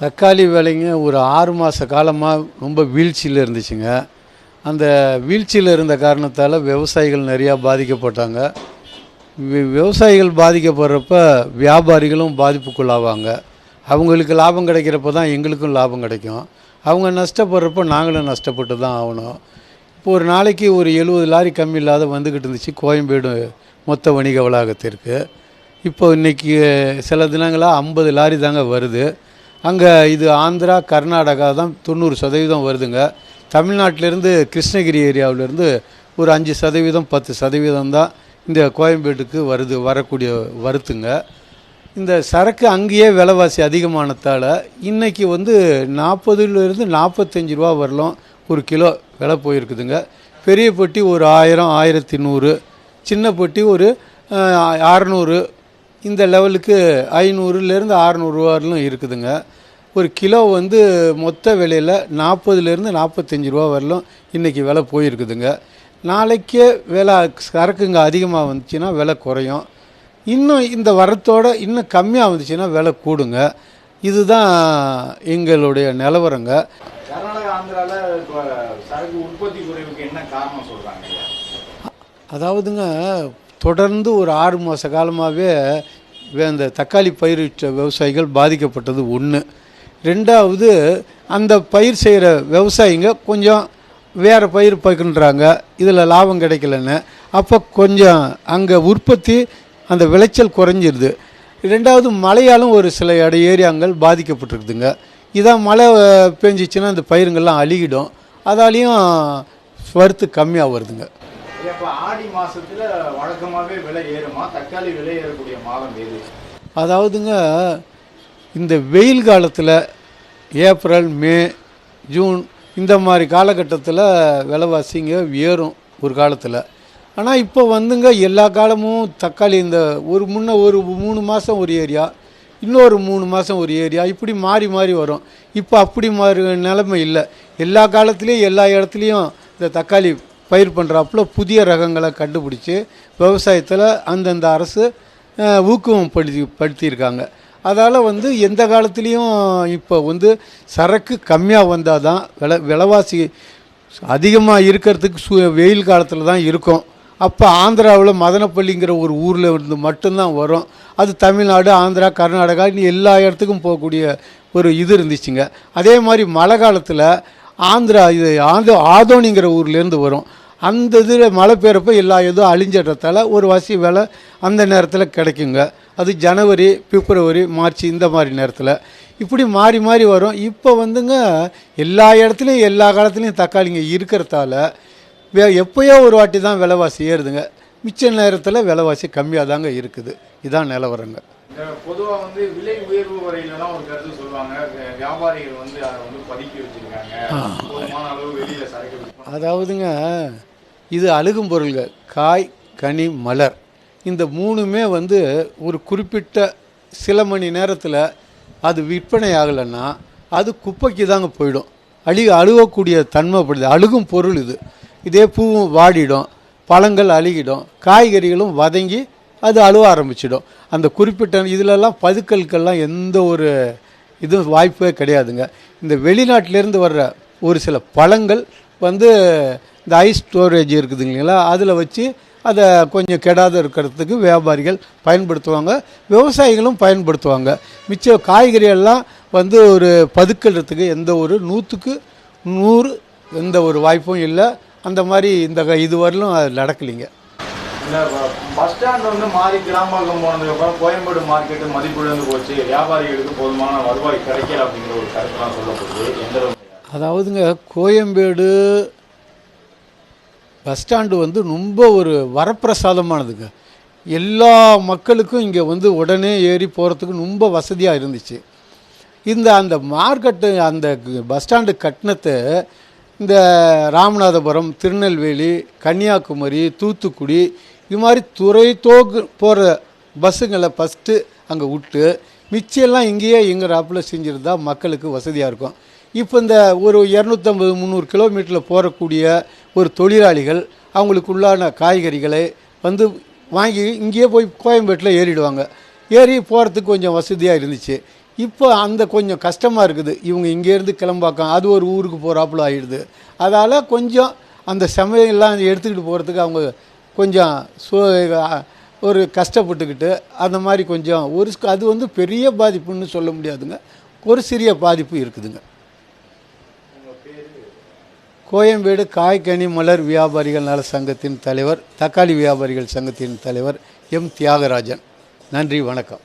தக்காளி விலைங்க ஒரு ஆறு மாத காலமாக ரொம்ப வீழ்ச்சியில் இருந்துச்சுங்க. அந்த வீழ்ச்சியில் இருந்த காரணத்தால் விவசாயிகள் நிறையா பாதிக்கப்பட்டாங்க. வி- விவசாயிகள் பாதிக்கப்படுறப்ப வியாபாரிகளும் பாதிப்புக்குள்ளாவாங்க. அவங்களுக்கு லாபம் கிடைக்கிறப்ப தான் எங்களுக்கும் லாபம் கிடைக்கும். அவங்க நஷ்டப்படுறப்ப நாங்களும் நஷ்டப்பட்டு தான் ஆகணும். இப்போ ஒரு நாளைக்கு ஒரு எழுபது லாரி கம்மி இல்லாத வந்துக்கிட்டு இருந்துச்சு. கோயம்பேடு மொத்த வணிக வளாகத்திற்கு. இப்போ இன்றைக்கி சில தினங்களாக ஐம்பது லாரி தாங்க வருது. அங்கே இது ஆந்திரா கர்நாடகா தான் தொண்ணூறு சதவீதம் வருதுங்க. தமிழ்நாட்டிலேருந்து கிருஷ்ணகிரி ஏரியாவிலேருந்து ஒரு அஞ்சு சதவீதம் பத்து சதவீதம் தான் இந்த கோயம்பேட்டுக்கு வருது வரக்கூடிய வருத்துங்க. இந்த சரக்கு அங்கேயே விலைவாசி அதிகமானதால் இன்றைக்கி வந்து நாற்பதுலேருந்து நாற்பத்தஞ்சு ரூபா வரலாம் ஒரு கிலோ விலை போயிருக்குதுங்க. பெரிய பொட்டி ஒரு ஆயிரம் ஆயிரத்தி நூறு சின்ன பொட்டி ஒரு அறநூறு இந்த லெவலுக்கு ஐநூறுலேருந்து அறநூறுவா வரலும் இருக்குதுங்க. ஒரு கிலோ வந்து மொத்த விலையில் நாற்பதுலேருந்து நாற்பத்தஞ்சு ரூபா வரலும் இன்றைக்கி விலை போயிருக்குதுங்க. நாளைக்கே விலை சரக்குங்க அதிகமாக வந்துச்சுன்னா விலை குறையும். இன்னும் இந்த வரத்தோட இன்னும் கம்மியாக வந்துச்சுன்னா விலை கூடுங்க. இதுதான் எங்களுடைய நிலவரங்க. கர்நாடகா சரக்கு உற்பத்தி குறைவுக்கு என்ன காரணம் சொல்றாங்க? ஐயா அதாவதுங்க தொடர்ந்து ஒரு ஆறு மாத காலமாகவே இந்த தக்காளி பயிரிட்ட விவசாயிகள் பாதிக்கப்பட்டது ஒன்று ரெண்டாவது அந்த பயிர் செய்கிற விவசாயிங்க கொஞ்சம் வேறு பயிர் பயிர்ன்றாங்க. இதில் லாபம் கிடைக்கலன்னு. அப்போ கொஞ்சம் அங்கே உற்பத்தி அந்த விளைச்சல் குறைஞ்சிருது. ரெண்டாவது மழையாலும் ஒரு சில இட ஏரியாங்கள் பாதிக்கப்பட்டிருக்குதுங்க. இதான் மழை பெஞ்சிச்சுன்னா அந்த பயிருங்கள்லாம் அழுகிடும். அதாலேயும் வரத்து கம்மியாக வருதுங்க. இப்போ ஆடி மாதத்தில் வழக்கமாகவே விலை ஏறுமா? தக்காளி விலை ஏறக்கூடிய மாதம் எது? அதாவதுங்க இந்த வெயில் காலத்தில் ஏப்ரல் மே ஜூன் இந்த மாதிரி காலகட்டத்தில் விலைவாசிங்க ஏறும் ஒரு காலத்தில். ஆனால் இப்போ வந்துங்க எல்லா காலமும் தக்காளி இந்த ஒரு முன்ன ஒரு மூணு மாதம் ஒரு ஏரியா இன்னொரு மூணு மாதம் ஒரு ஏரியா இப்படி மாறி மாறி வரும். இப்போ அப்படி மாறி நிலைமை இல்லை. எல்லா காலத்துலேயும் எல்லா இடத்துலையும் இந்த தக்காளி பயிர் பண்ணுறாப்புல புதிய ரகங்களை கண்டுபிடிச்சி விவசாயத்தில் அந்தந்த அரசு ஊக்குவம் படுத்தி படுத்தியிருக்காங்க. அதால் வந்து எந்த காலத்துலேயும் இப்போ வந்து சரக்கு கம்மியாக வந்தால் தான் வில விலைவாசி அதிகமாக இருக்கிறதுக்கு சு வெயில் காலத்தில் தான் இருக்கும். அப்போ ஆந்திராவில் மதனப்பள்ளிங்கிற ஒரு ஊரில் இருந்து மட்டும்தான் வரும். அது தமிழ்நாடு ஆந்திரா கர்நாடகா எல்லா இடத்துக்கும் போகக்கூடிய ஒரு இது இருந்துச்சுங்க. அதே மாதிரி மழை காலத்தில் ஆந்திரா இது ஆந்தோ ஆதோனிங்கிற ஊர்லேருந்து வரும். அந்த இதில் மழை பெய்கிறப்ப எல்லா இதுவும் அழிஞ்சிடறதால ஒரு வசி வேலை அந்த நேரத்தில் கிடைக்குங்க. அது ஜனவரி பிப்ரவரி மார்ச் இந்த மாதிரி நேரத்தில். இப்படி மாறி மாறி வரும். இப்போ வந்துங்க எல்லா இடத்துலையும் எல்லா காலத்துலேயும் தக்காளிங்க இருக்கிறதால வே- எப்போயோ ஒரு வாட்டி தான் விலைவாசி ஏறுதுங்க. மிச்ச நேரத்தில் விலைவாசி கம்மியாக தாங்க இருக்குது. இதான் நிலவரங்க. இந்த பொதுவா வந்து விலை உயர்வு வரையிலலாம் ஒரு கருத்து சொல்லுவாங்க. வியாபாரிகள் வந்து அதை வந்து பதுக்கி வச்சிருக்காங்க. அதாவதுங்க இது அழுகும் பொருள்கள். காய் கனி மலர். இந்த மூணுமே வந்து ஒரு குறிப்பிட்ட சில மணி நேரத்தில் அது விற்பனை ஆகலைன்னா அது குப்பைக்கு தாங்க போயிடும். அழி அழுகக்கூடிய தன்மைப்படுது அழுகும் பொருள் இது. இதே பூவும் வாடிடும் பழங்கள் அழுகிடும் காய்கறிகளும் வதங்கி அது அழுவ ஆரம்பிச்சிடும். அந்த குறிப்பிட்ட இதிலெல்லாம் பதுக்கலுக்கெல்லாம் எந்த ஒரு இதுவும் வாய்ப்பே கிடையாதுங்க. இந்த வெளிநாட்டிலேருந்து வர்ற ஒரு சில பழங்கள் வந்து இந்த ஐஸ் ஸ்டோரேஜ் இருக்குது இல்லைங்களா? அதில் வச்சு அதை கொஞ்சம் கெடாத இருக்கிறதுக்கு வியாபாரிகள் பயன்படுத்துவாங்க. விவசாயிகளும் பயன்படுத்துவாங்க. மிச்ச காய்கறியெல்லாம் வந்து ஒரு பதுக்கிறதுக்கு எந்த ஒரு நூற்றுக்கு நூறு எந்த ஒரு வாய்ப்பும் இல்லை. அந்த மாதிரி இந்த க- இது வரலும் அது நடக்கலைங்க. பஸ் ஸ்டாண்ட் வந்து மாறி கிராமம் போனதுக்கப்புறம் கோயம்பேடு மார்க்கெட்டு மதிப்பிழந்து போச்சு. வியாபாரிகளுக்கு போதுமான வருவாய் கிடைக்கல அப்படிங்கிற ஒரு கருத்துலாம் சொல்லப்படுது. எந்த அதாவதுங்க கோயம்பேடு பஸ் ஸ்டாண்டு வந்து ரொம்ப ஒரு வரப்பிரசாதமானதுங்க. எல்லா மக்களுக்கும் இங்கே வந்து உடனே ஏறி போகிறதுக்கு ரொம்ப வசதியாக இருந்துச்சு. இந்த அந்த மார்க்கெட்டு அந்த பஸ் ஸ்டாண்டு கட்டினத்தை இந்த ராமநாதபுரம் திருநெல்வேலி கன்னியாகுமரி தூத்துக்குடி இது மாதிரி துறை தோக்கு போகிற பஸ்ஸுங்களை ஃபஸ்ட்டு அங்கே விட்டு மிச்சம் இங்கேயே எங்கிறாப்புல செஞ்சுருந்தா மக்களுக்கு வசதியாக இருக்கும். இப்போ இந்த ஒரு இரநூத்தம்பது முந்நூறு கிலோமீட்டரில் போகக்கூடிய ஒரு தொழிலாளிகள் அவங்களுக்கு உள்ளான காய்கறிகளை வந்து வாங்கி இங்கேயே போய் கோயம்பேட்டில் ஏறிடுவாங்க. ஏறி போகிறதுக்கு கொஞ்சம் வசதியாக இருந்துச்சு. இப்போ அந்த கொஞ்சம் கஷ்டமாக இருக்குது. இவங்க இங்கேருந்து கிளம்பாக்கம் அது ஒரு ஊருக்கு போகிறாப்புல ஆயிடுது. அதால் கொஞ்சம் அந்த சமையல்லாம் எடுத்துக்கிட்டு போகிறதுக்கு அவங்க கொஞ்சம் சோ ஒரு கஷ்டப்பட்டுக்கிட்டு அந்த மாதிரி கொஞ்சம் ஒரு அது வந்து பெரிய பாதிப்புன்னு சொல்ல முடியாதுங்க. ஒரு சிறிய பாதிப்பு இருக்குதுங்க. கோயம்பேடு காய்கனி மலர் வியாபாரிகள் நல சங்கத்தின் தலைவர் தக்காளி வியாபாரிகள் சங்கத்தின் தலைவர் எம் தியாகராஜன். நன்றி வணக்கம்.